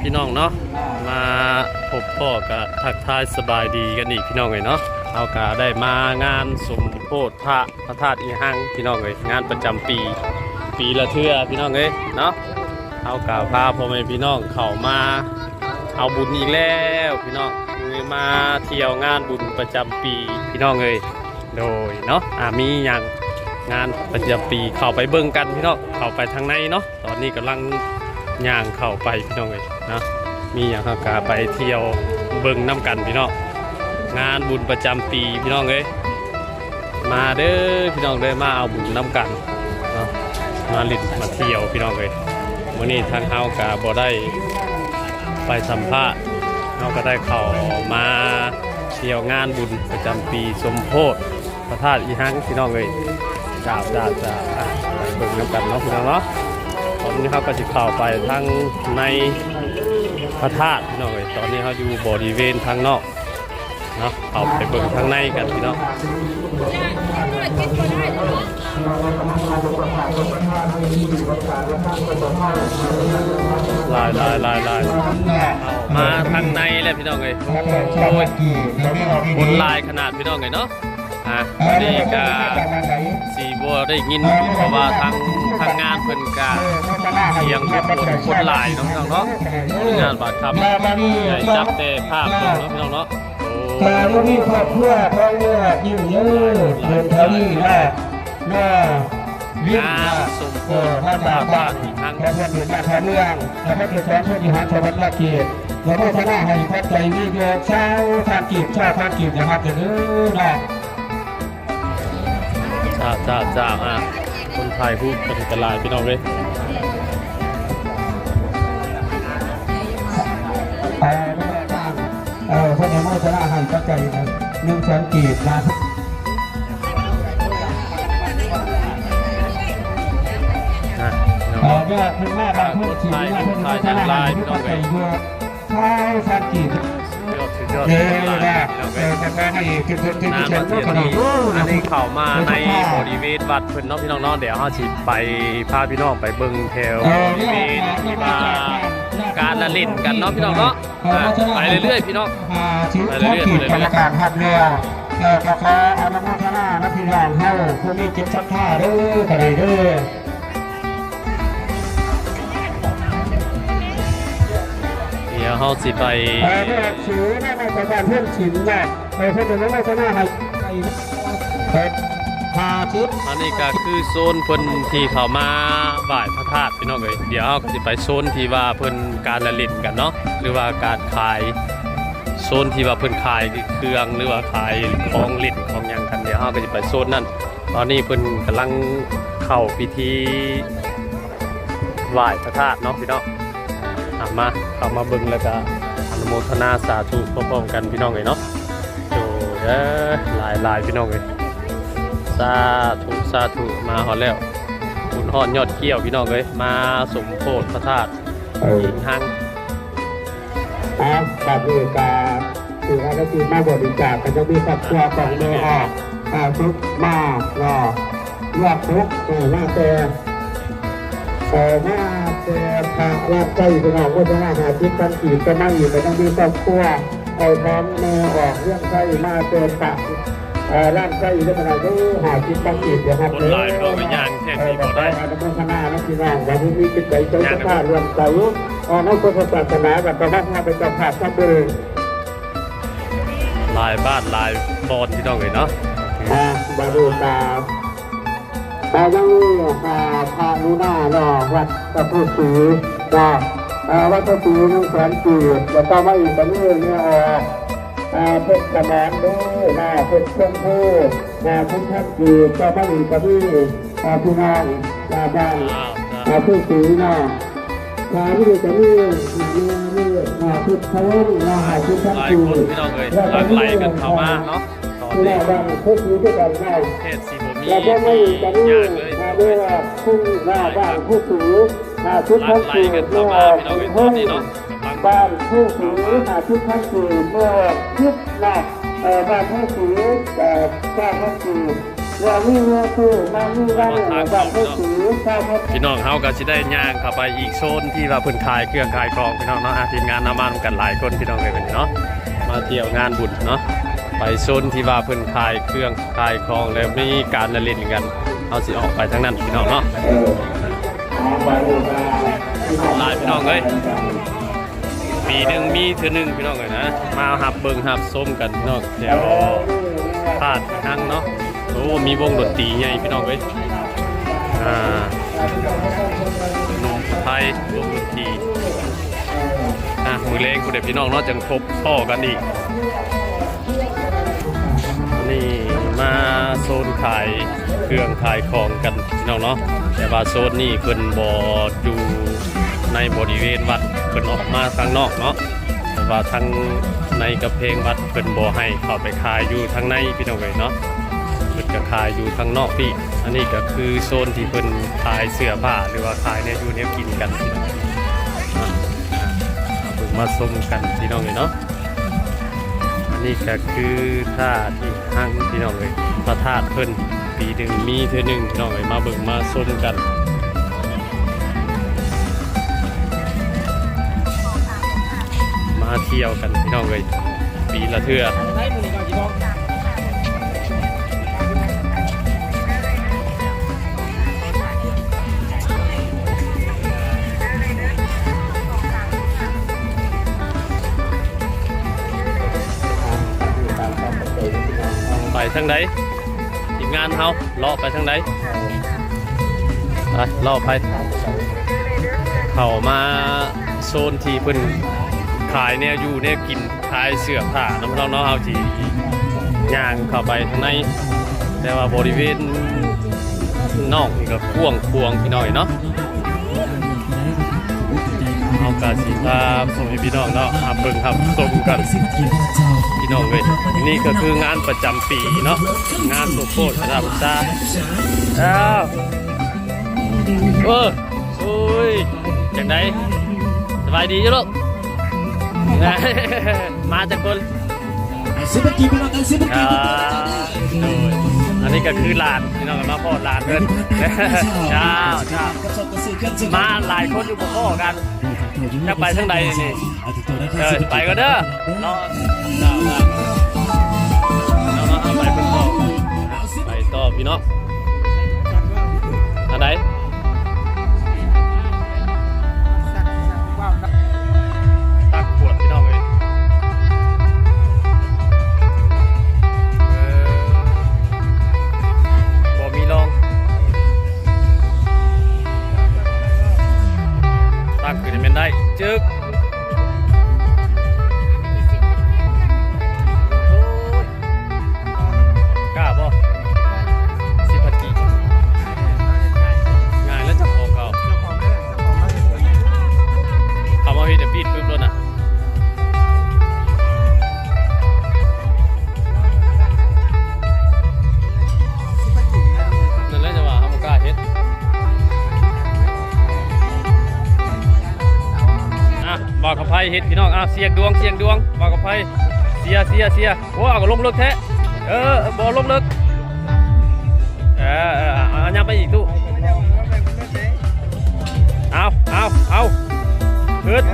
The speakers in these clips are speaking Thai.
พี่น้องเนาะมาพบพ่อกับทักทายสบายดีกันอีกพี่น้องเลยเนาะเอากาได้มางานสมโพธิพระพระธาตุอีหังพี่น้องเลยงานประจำปี ปีละเทื่อพี่น้องเลยเนาะเอากาพาพ่อแม่พี่น้องเข้ามาเอาบุญอีกแล้วพี่น้องเลยมาเที่ยวงานบุญประจำปีพี่น้องเลยโดยเนาะอ่ามีอย่างงานประจำปีเข้าไปเบิ่งกันพี่น้องเข้าไปทางในเนาะตอนนี้กำลัง ย่างเข้าไปพี่น้องเลยนะมีอย่างข้ากาไปเที่ยวเบิ่งน้ำกันพี่น้องงานบุญประจำปีพี่น้องเลยมาเด้อพี่น้องเลยมาเอาบุญน้ำกันนะมาลิดมาเที่ยวพี่น้องเลยวันนี้ทางเฮากาบ่ได้ไปสัมภาษณ์เฮาก็ได้เข้ามาเที่ยวงานบุญประจำปีสมโพธิพระธาตุอีหังพี่น้องเลยจ้าจ้าจ้าอะไปเบิ่งน้ำกันเนาะพี่น้องเนาะ ตอนนี้เขาก็จะเข้าไปทางในพระธาตุพี่น้องเอ้ยตอนนี้เขาอยู่บริเวณทางนอกเนาะเข้าไปเบิ่งทางในกันพี่น้องลายลายลายลายมาทางในแล้วพี่น้องเอ้ยโอ้ยบนลายขนาดพี่น้องเอ้ยเนาะ อะนี่ก็สีบัวได้ยินเพราะว่าทางทางงานเพิ่นกาเสียงคนคนหลายน้องๆเนาะงานบาดคำใหญ่จับแต่ภาพเนาะพี่น้องเนาะโอ้แต่ลูกนี่ครอบครัวเขาเลือกยิ่งเยอะเดินทานี่แม่แม่เลี้ยงงามานสมโพเออธิมาพระจากธาบ้านตุอีกครั้งแล้วก็เดินมาทางเมืองแล้วก็เดินทางช่วยที่หาชาวบ้านละเกียรติแล้วก็ชนะให้พัดใจวิเดียเช้าทางกีบชาติทางกีบนะครับจะดื้อนะ จ้าจ้าจ้าอะคนไทยพูดเป็นกระลายพี่น้องเลยเออไม่ได้บ้างเออพวกนี้ชนะให้พัดใจนะหนึ่งแสนกีบนะนะพี่น้องเออเนี่ยคุณแม่บางพูดถึงนะพวกนี้ชนะให้พัดใจเยอะเช้าทางกีบ ยอดสุดยอดเอคนอหลายนะพี่น้องเอเลยอจะแม่ให้คือคือคือน้ำเชิญเทียก็นดีนี้อันนี้เข้ามาในบริเวณวัดเพิ่นเนาะพี่น้องเนาะเดี๋ยวเฮาสิไปพาพี่น้องไปเบิ่งแถวบริเวณที่ว่าการละเล่นกันเนาะพี่น้องเนาะไปเรื่อยๆพี่น้องชีวิตท้องถิ่นบรรยากาศหัดเรือเออกาแฟอนุโมทนานักพิรางเฮาผู้มีจิตศรัทธาเด้อขนาดเด้อเดี๋ย เฮาสิไปเออเนี่ยถือแม่ในสถานเพื่อนฉินเนี่ยในเพื่อนเป็นนักชนะให้เปิดพาชิดอันนี้ก็คือโซนเพิ่นที่เขามาไหว้พระธาตุพี่น้องเอ้ยเดี๋ยวเราก็จะไปโซนที่ว่าเพิ่นการละเล่นกันเนาะหรือว่าการขายโซนที่ว่าเพิ่นขายเครื่องหรือว่าขายของเล่นของหยังกันเดี๋ยวเราก็จะไปโซนนั้นตอนนี้เพิ่นกำลังเข้าพิธีไหว้พระธาตุเนาะพี่น้อง อะมาเข้ามาเบิ่งแล้วก็อนุโมทนาสาธุพร้อมๆกันพี่น้องเอ้ยเนาะโอ้ยเอ้หลายหลายพี่น้องเอ้ยสาธุสาธุมาฮอดแล้วบุญฮอดยอดเกี้ยวพี่น้องเอ้ยมาสมโพธิพระธาตุเออหินหังอะกับเอกาคือว่าก็คือมาบริจาคกันจะมีครอบครัวของเมออกอ่าทุกมากรอรอบทุกเออมาแต่เออมา แต่พระรับใจพี่น้องว่าจะมาหาทิศกันขีดก็นั่งอยู่แต่ต้องมีครอบครัวเอาพร้อมเมอออกเรื่องใจมาเจอปะเอ่อร่างใจเรื่องอะไรก็หาทิศกันขีดนะครับคนหลายพี่น้องไปย่างแทนที่บ่ได้อนุโมทนานะพี่น้องวันนี้มีจิตใจใจสภาพรวมใจออกนักพุทธศาสนาแบบประวัติมาเป็นเจ้าภาพทัพเบิงหลายบ้านลายบอนพี่น้องเอ้ยเนาะอ่าบารูตา แต่ยังมีอ่าพานุนาเนาะวัดพระพุทธศรีเนาะอ่าวัดพระศรีนุ่งแสนจีบแล้วก็มาอีกประเทศเนี่ยออกอ่าเพชรกระแมนด้วยนะเพชรชมพูนะพุทธจีบก็มาอีกประเทศอ่าพี่น้องอ่าบ้านอ้าวอาผู้สีน่ะมาที่ดูจะนี่มานี่มาพุทธเขามาหาพุทธหลายจูคนพี่น้องเอ้ยหลั่งไหลกันเข้ามาเนาะตอนที่นี้แรกบางพุทธนี้ด้วยกันได้เทศสี บ่มีแล้วก็ไม่จะนี่มาด้วยพุ่งหน้าบ้านผู้สีมาพุทธหลั่งไหลจูกันเมื่อห้องเอ้ยตองบ้านผู้สีมาพุทธจูงเมื่อพุทธนะเอ่อบ้านผู้สีเอ่บ้านผู้สีเรามีเงินคือมามีวันเหลือแบบไม่ถือชาวพุทธพี่น้องเฮาก็สิได้ย่างเข้าไปอีกโซนที่ว่าเพิ่นขายเครื่องขายของพี่น้องเนาะทีมงานนำมากันหลายคนพี่น้องเลยเป็นเนาะมาเที่ยวงานบุญเนาะ ไปโซนที่ว่าเพิ่นขายเครื่องขายของแล้วมีการละเล่นกันเอาสิออกไปทางนั้นพี่น้องเนาะลายพี่น้องเอ้ยปีหนึ่งมีเทือหนึ่งพี่น้องเลยนะ มาหับเบิงหับส้มกันพี่น้องเดี๋ยวพลาดทั้งเนาะโอ้มีวงดนตรีใหญ่พี่น้องเอ้ยอ่าหนุ่มไทยวงดนตรีอะมือเลงคุณเด็กพี่น้องเนาะจังพบพ่อกันอีก นี่มาโซนขายเครื่องขายของกันพี่น้องเนาะแต่ว่าโซนนี่เพิ่นบ่อยู่ในบริเวณวัดเพิ่นออกมาข้างนอกเนาะแต่ว่าทางในกระเพงวัดเพิ่นบ่ให้เข้าไปขายอยู่ทางในพี่น้องเอ้ยเนาะเพิ่นก็ขายอยู่ทางนอกพี่ อันนี้ก็คือโซนที่เพิ่นขายเสื้อผ้าหรือว่าขายเนี่ยอยู่เนี่ยกินกันพี่น้องอะอะเอาเพิ่งมาชมกันพี่น้องเอ้ยเนาะอั นนี้ก็คือท่าที่ห้างพี่น้องเลยพระธาตุเพิ่นปีหนึ่งมีเทื่อหนึ่งพี่น้องเลยมาเบิ่งมาชมกันมาเที่ยวกันพี่น้องเลยปีละเทื่อ ไปทางใดทีมงานเฮาเลาะไปทางใดไปเลาะไป เข้ามาโซนที่เพิ่นขายเนี่ยอยู่เนี่ยกินขายเสื้อผ้าน้ำเราเนาะเอาจีย่างเข้าไปข้างใน แต่ว่าบริเวณนอกนี่ก็กว้างควงพี่น้อยเนาะ เอากาสีพาพ่อแม่พี่น้องเนาะอาเบิ่งครับชมกันพี่น้องเว้ยนี่ก็คืองานประจำปีเนาะงานสุโคตรพระราชาอ้าวเออโอ้ยจังไดสบายดีจ้ะลูกมาจากคนซื้อมากินพี่น้องกันซื้อมากิอ่านโดยอันนี้ก็คือลานพี่น้องกันมาพ่อลานเพิ่นเจ้าเจ้ามาหลายคนอยู่บ่พ่อกัน จะไปทางใดนี่เออไปก็เด้อเจ้าเจ้าเนาะไปเพิ่นต่อไปต่อพี่น้องอันไหน น้องอะเสียงดวงเสียงดวงบอกกับไพ่เสียเสียเสียโอ้เอาก็ลงเลิกแท้เออบ่ลงเลิกเออเออเอาเอาย้ำไปอีกตู้เอาเอาเอาขึ้น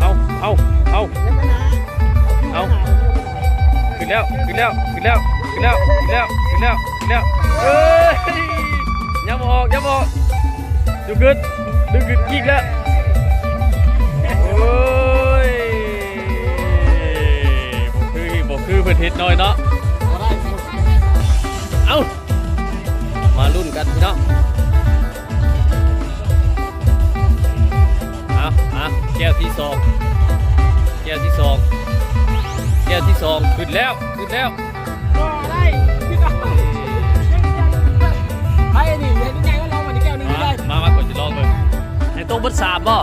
เอาเอาเอาเอาขึ้นแล้วขึ้นแล้วขึ้นแล้วขึ้นแล้วขึ้นแล้วขึ้นแล้วขึ้นแล้วเอ้ยยังบออกยังบออกดูกึด ดูกึดกิ๊กแล้ว โอ้ยบ่คือบ่คือเพิ่นเฮ็ดน้อยเนาะ เอ้า มาลุ้นกันพี่น้องเอาเอาแก้วที่สองแก้วที่สองแก้วที่สองขึ้นแล้ว ขึ้นแล้ว ตรงบนสามบ่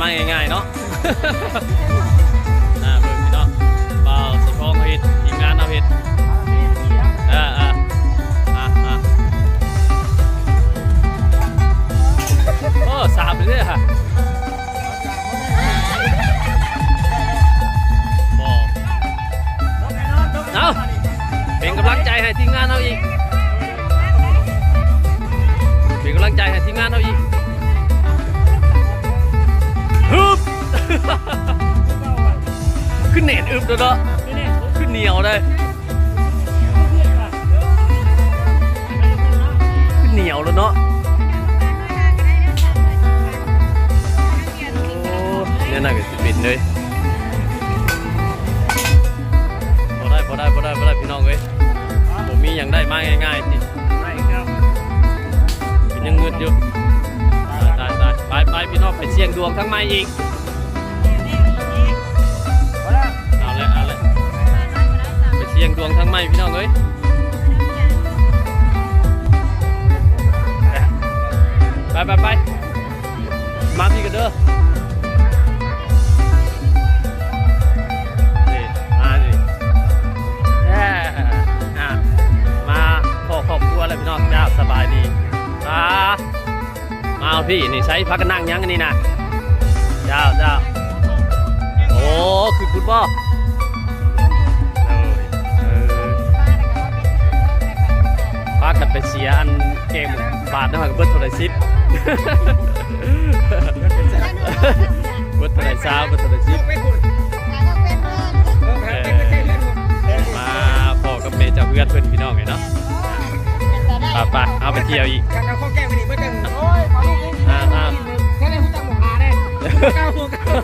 มางได้มาง่ายๆเนาะน่าเบิ่งพี่น้องเบาสิพ้องเอาเฮ็ดทีมงานเอาเฮ็ดอ่าอ่าอ่าอ่าโอ้สามเลยฮะบ่เอาเป็นกำลังใจให้ทีมงานเราอีก ตอึบแล้วเนาะขึ้นเหนียวเลยขึ้นเหนียวแล้วเนาะเนี่ยน่าจะสิเป็นเลยพอได้พอได้พอได้พอได้พี่น้องเอ้ยผมมีอย่างได้มาง่ายๆที่เป็นยังเงืดอยู่ได้ได้ไปไปพี่น้องไปเสี่ยงดวงทั้งไม้อีก สี่ยงดวงทั้งไม้พี่น้องเอ้ยไปไปไปมาพี่กันเด้อมาดิแย่อะมาพ่อครอบครัวแล้วพี่น้องเจ้าสบายดีอ่ามาพี่นี่ใช้พักกันนั่งยังอันนี่นะเจ้าเจ้าโอ้คือคุณพ่ สียอันเกมบาทนะครับเบิร์ตโทรศัพท์เบิร์ตโทรศัพท์เบิร์ตโทรศัพท์ไปคุณเออไปมาพ่อกับเมย์จะเพื่อนเพื่อนพี่น้องไงเนาะปไปเอาไปเที่ยวอีกการเอาข้อแก้ไปดิเพื่อนโอ้ยขอลูกเองอ่าอ่าแค่ไหนคุณจังหมกมาเนี่ยก้าวหัวก้าว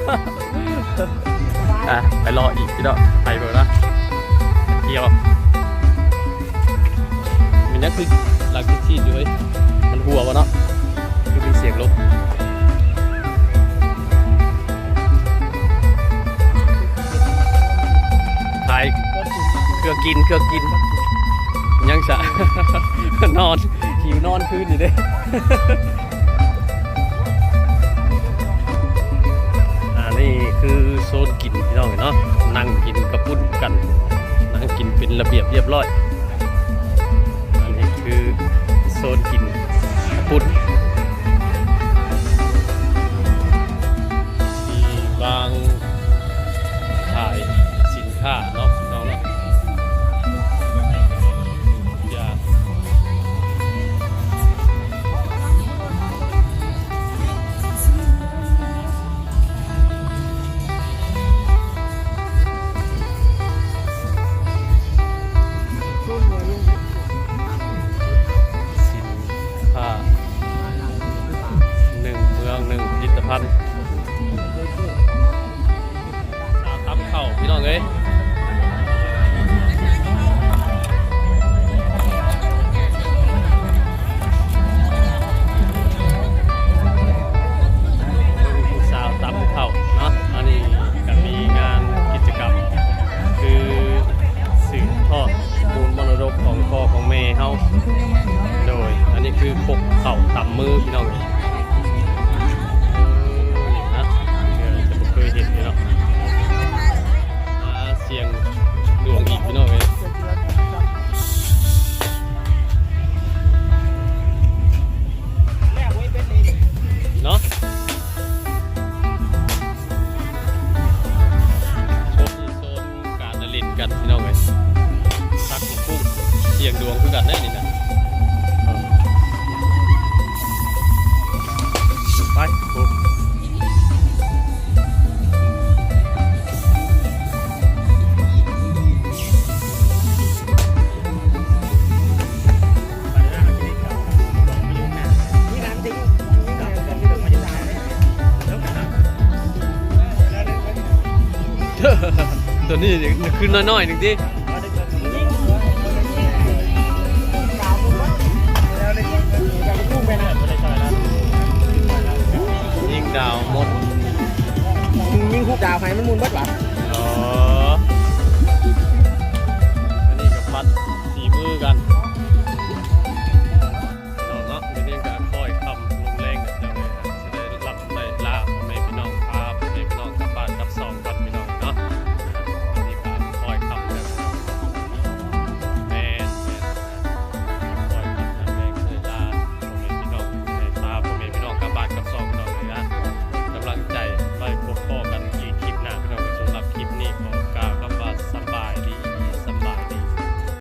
อะไปรออีกพี่น้องไปเบอร์นะเที่ยว มันนั่นคือหลังที่ที่ด้วยมันหัววะเนาะคือมีเสียงลบขายเครื่องกินเครื่องกิน ยังสะ นอน หิวนอนคืนอยู่เด้ อ่านี่คือโซนกินพี่น้องเห็นเนาะนั่งกินกระปุ้นกัน นั่งกินเป็นระเบียบเรียบร้อย พันธ์ นี่คือน้อยๆหนึ่งที่